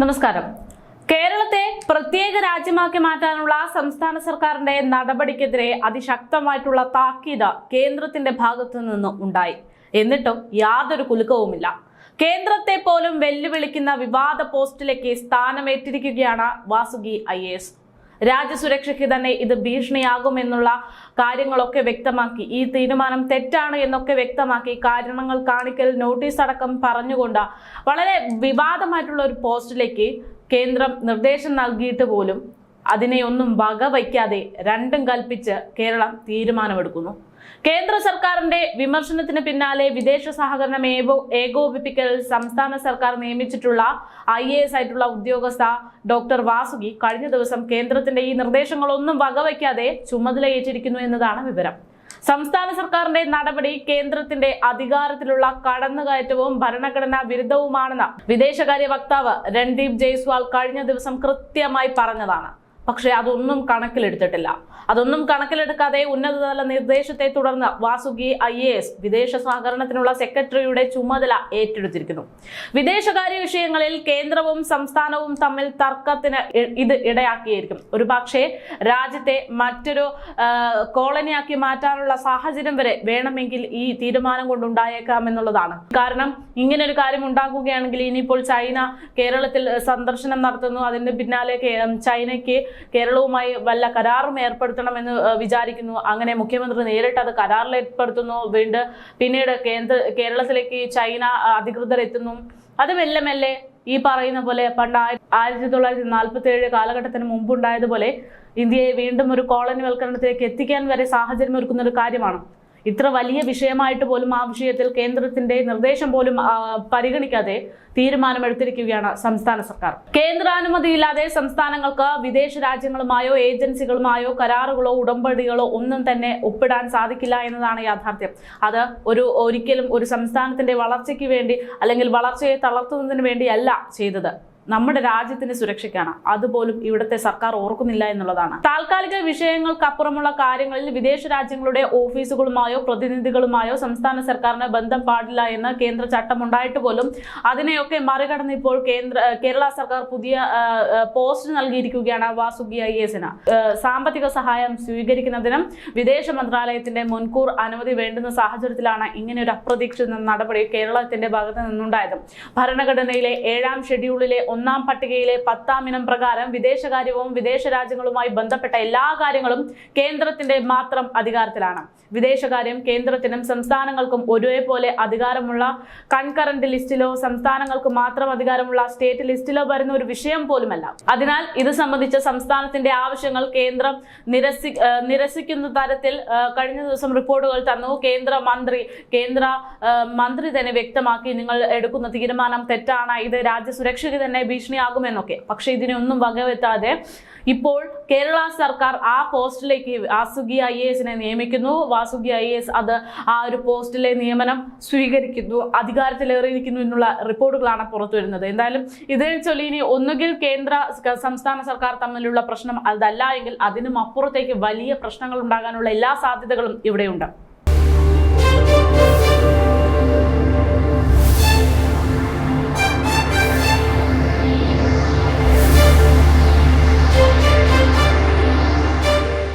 നമസ്കാരം. കേരളത്തെ പ്രത്യേക രാജ്യമാക്കി മാറ്റാനുള്ള സംസ്ഥാന സർക്കാരിന്റെ നടപടിക്കെതിരെ അതിശക്തമായിട്ടുള്ള താക്കീത് കേന്ദ്രത്തിന്റെ ഭാഗത്തു നിന്ന് ഉണ്ടായി. എന്നിട്ടും യാതൊരു കുലുക്കവുമില്ല. കേന്ദ്രത്തെ പോലും വെല്ലുവിളിക്കുന്ന വിവാദ പോസ്റ്റിലേക്ക് സ്ഥാനമേറ്റിരിക്കുകയാണ് വാസുകി ഐ രാജ്യസുരക്ഷയ്ക്ക് തന്നെ ഇത് ഭീഷണിയാകുമെന്നുള്ള കാര്യങ്ങളൊക്കെ വ്യക്തമാക്കി. ഈ തീരുമാനം തെറ്റാണ് എന്നൊക്കെ വ്യക്തമാക്കി കാരണങ്ങൾ കാണിക്കൽ നോട്ടീസ് അടക്കം പറഞ്ഞുകൊണ്ട് വളരെ വിവാദമായിട്ടുള്ള ഒരു പോസ്റ്റിലേക്ക് കേന്ദ്രം നിർദ്ദേശം നൽകിയിട്ട് പോലും അതിനെയൊന്നും വകവയ്ക്കാതെ രണ്ടും കൽപ്പിച്ച് കേരളം തീരുമാനമെടുക്കുന്നു. കേന്ദ്ര സർക്കാരിന്റെ വിമർശനത്തിന് പിന്നാലെ വിദേശ സഹകരണം ഏകോ- ഏകോപിപ്പിക്കൽ സംസ്ഥാന സർക്കാർ നിയമിച്ചിട്ടുള്ള ഐ എ എസ് ആയിട്ടുള്ള ഉദ്യോഗസ്ഥ ഡോക്ടർ വാസുകി കഴിഞ്ഞ ദിവസം കേന്ദ്രത്തിന്റെ ഈ നിർദ്ദേശങ്ങളൊന്നും വകവയ്ക്കാതെ ചുമതലയേറ്റിരിക്കുന്നു എന്നതാണ് വിവരം. സംസ്ഥാന സർക്കാരിന്റെ നടപടി കേന്ദ്രത്തിന്റെ അധികാരത്തിലുള്ള കടന്നുകയറ്റവും ഭരണഘടനാ വിരുദ്ധവുമാണെന്ന് വിദേശകാര്യ വക്താവ് രൺദീപ് ജയ്സ്വാൾ കഴിഞ്ഞ ദിവസം കൃത്യമായി പറഞ്ഞതാണ്. പക്ഷേ അതൊന്നും കണക്കിലെടുത്തിട്ടില്ല. അതൊന്നും കണക്കിലെടുക്കാതെ ഉന്നതതല നിർദ്ദേശത്തെ തുടർന്ന് വാസുകി ഐ എ എസ് വിദേശ സഹകരണത്തിനുള്ള സെക്രട്ടറിയുടെ ചുമതല ഏറ്റെടുത്തിരിക്കുന്നു. വിദേശകാര്യ വിഷയങ്ങളിൽ കേന്ദ്രവും സംസ്ഥാനവും തമ്മിൽ തർക്കത്തിന് ഇത് ഇടയാക്കിയിരിക്കും. ഒരു പക്ഷേ രാജ്യത്തെ മറ്റൊരു കോളനിയാക്കി മാറ്റാനുള്ള സാഹചര്യം വരെ വേണമെങ്കിൽ ഈ തീരുമാനം കൊണ്ടുണ്ടായേക്കാം എന്നുള്ളതാണ്. കാരണം ഇങ്ങനെ ഒരു കാര്യം ഉണ്ടാക്കുകയാണെങ്കിൽ ഇനിയിപ്പോൾ ചൈന കേരളത്തിൽ സന്ദർശനം നടത്തുന്നു. അതിന് പിന്നാലെ ചൈനയ്ക്ക് കേരളവുമായി വല്ല കരാറും ഏർപ്പെടുത്തണമെന്ന് വിചാരിക്കുന്നു. അങ്ങനെ മുഖ്യമന്ത്രി നേരിട്ട് അത് കരാറിൽ ഏർപ്പെടുത്തുന്നു. വീണ്ടും പിന്നീട് കേന്ദ്ര കേരളത്തിലേക്ക് ചൈന അധികൃതർ എത്തുന്നു. അത് മെല്ലെ മെല്ലെ ഈ പറയുന്ന പോലെ പണ്ട് ആയി- ആയിരത്തി തൊള്ളായിരത്തി നാൽപ്പത്തി ഏഴ് കാലഘട്ടത്തിന് മുമ്പുണ്ടായതുപോലെ ഇന്ത്യയെ വീണ്ടും ഒരു കോളനിവൽക്കരണത്തിലേക്ക് എത്തിക്കാൻ വരെ സാഹചര്യം ഒരുക്കുന്ന ഒരു കാര്യമാണ്. ഇത്ര വലിയ വിഷയമായിട്ട് പോലും ആ വിഷയത്തിൽ കേന്ദ്രത്തിന്റെ നിർദ്ദേശം പോലും പരിഗണിക്കാതെ തീരുമാനമെടുത്തിരിക്കുകയാണ് സംസ്ഥാന സർക്കാർ. കേന്ദ്രാനുമതിയില്ലാതെ സംസ്ഥാനങ്ങൾക്ക് വിദേശ രാജ്യങ്ങളുമായോ ഏജൻസികളുമായോ കരാറുകളോ ഉടമ്പടികളോ ഒന്നും തന്നെ ഒപ്പിടാൻ സാധിക്കില്ല എന്നതാണ് യാഥാർത്ഥ്യം. അത് ഒരു ഒരിക്കലും ഒരു സംസ്ഥാനത്തിന്റെ വളർച്ചയ്ക്ക് വേണ്ടി അല്ലെങ്കിൽ വളർച്ചയെ തളർത്തുന്നതിന് വേണ്ടിയല്ല ചെയ്തത്. നമ്മുടെ രാജ്യത്തിന്റെ സുരക്ഷയ്ക്കാണ് അതുപോലും ഇവിടുത്തെ സർക്കാർ ഓർക്കുന്നില്ല എന്നുള്ളതാണ്. താൽക്കാലിക വിഷയങ്ങൾക്കപ്പുറമുള്ള കാര്യങ്ങളിൽ വിദേശ രാജ്യങ്ങളുടെ ഓഫീസുകളുമായോ പ്രതിനിധികളുമായോ സംസ്ഥാന സർക്കാരിന് ബന്ധം പാടില്ല എന്ന് കേന്ദ്ര ചട്ടം ഉണ്ടായിട്ട് പോലും അതിനെയൊക്കെ മറികടന്ന് ഇപ്പോൾ കേന്ദ്ര കേരള സർക്കാർ പുതിയ പോസ്റ്റ് നൽകിയിരിക്കുകയാണ് വാസുകി ഐ എസിന്. സാമ്പത്തിക സഹായം സ്വീകരിക്കുന്നതിനും വിദേശ മന്ത്രാലയത്തിന്റെ മുൻകൂർ അനുമതി വേണ്ടുന്ന സാഹചര്യത്തിലാണ് ഇങ്ങനെ ഒരു അപ്രതീക്ഷിത നടപടി കേരളത്തിന്റെ ഭാഗത്ത് നിന്നുണ്ടായത്. ഭരണഘടനയിലെ ഏഴാം ഷെഡ്യൂളിലെ ഒന്നാം പട്ടികയിലെ പത്താം ഇനം പ്രകാരം വിദേശകാര്യവും വിദേശ രാജ്യങ്ങളുമായി ബന്ധപ്പെട്ട എല്ലാ കാര്യങ്ങളും കേന്ദ്രത്തിന്റെ മാത്രം അധികാരത്തിലാണ്. വിദേശകാര്യം കേന്ദ്രത്തിനും സംസ്ഥാനങ്ങൾക്കും ഒരേപോലെ അധികാരമുള്ള കൺകറന്റ് ലിസ്റ്റിലോ സംസ്ഥാനങ്ങൾക്ക് മാത്രം അധികാരമുള്ള സ്റ്റേറ്റ് ലിസ്റ്റിലോ വരുന്ന ഒരു വിഷയം പോലുമല്ല. അതിനാൽ ഇത് സംബന്ധിച്ച സംസ്ഥാനത്തിന്റെ ആവശ്യങ്ങൾ കേന്ദ്രം നിരസി നിരസിക്കുന്ന തരത്തിൽ കഴിഞ്ഞ ദിവസം റിപ്പോർട്ടുകൾ തന്നു. കേന്ദ്ര മന്ത്രി കേന്ദ്ര മന്ത്രി തന്നെ വ്യക്തമാക്കി നിങ്ങൾ എടുക്കുന്ന തീരുമാനം തെറ്റാണ്. ഇത് രാജ്യസുരക്ഷയ്ക്ക് തന്നെ ഭീഷണിയാകുമെന്നൊക്കെ. പക്ഷെ ഇതിനൊന്നും വകവെത്താതെ ഇപ്പോൾ കേരള സർക്കാർ ആ പോസ്റ്റിലേക്ക് വാസുകി ഐ എ എസിനെ നിയമിക്കുന്നു. വാസുകി ഐ എ എസ് അത് ആ ഒരു പോസ്റ്റിലെ നിയമനം സ്വീകരിക്കുന്നു. അധികാരത്തിലേറിയിരിക്കുന്നു എന്നുള്ള റിപ്പോർട്ടുകളാണ് പുറത്തു വരുന്നത്. എന്തായാലും ഇതിനെ ചൊല്ലി ഇനി ഒന്നുകിൽ കേന്ദ്ര സംസ്ഥാന സർക്കാർ തമ്മിലുള്ള പ്രശ്നം അതല്ല എങ്കിൽ അതിനും അപ്പുറത്തേക്ക് വലിയ പ്രശ്നങ്ങൾ ഉണ്ടാകാനുള്ള എല്ലാ സാധ്യതകളും ഇവിടെയുണ്ട്.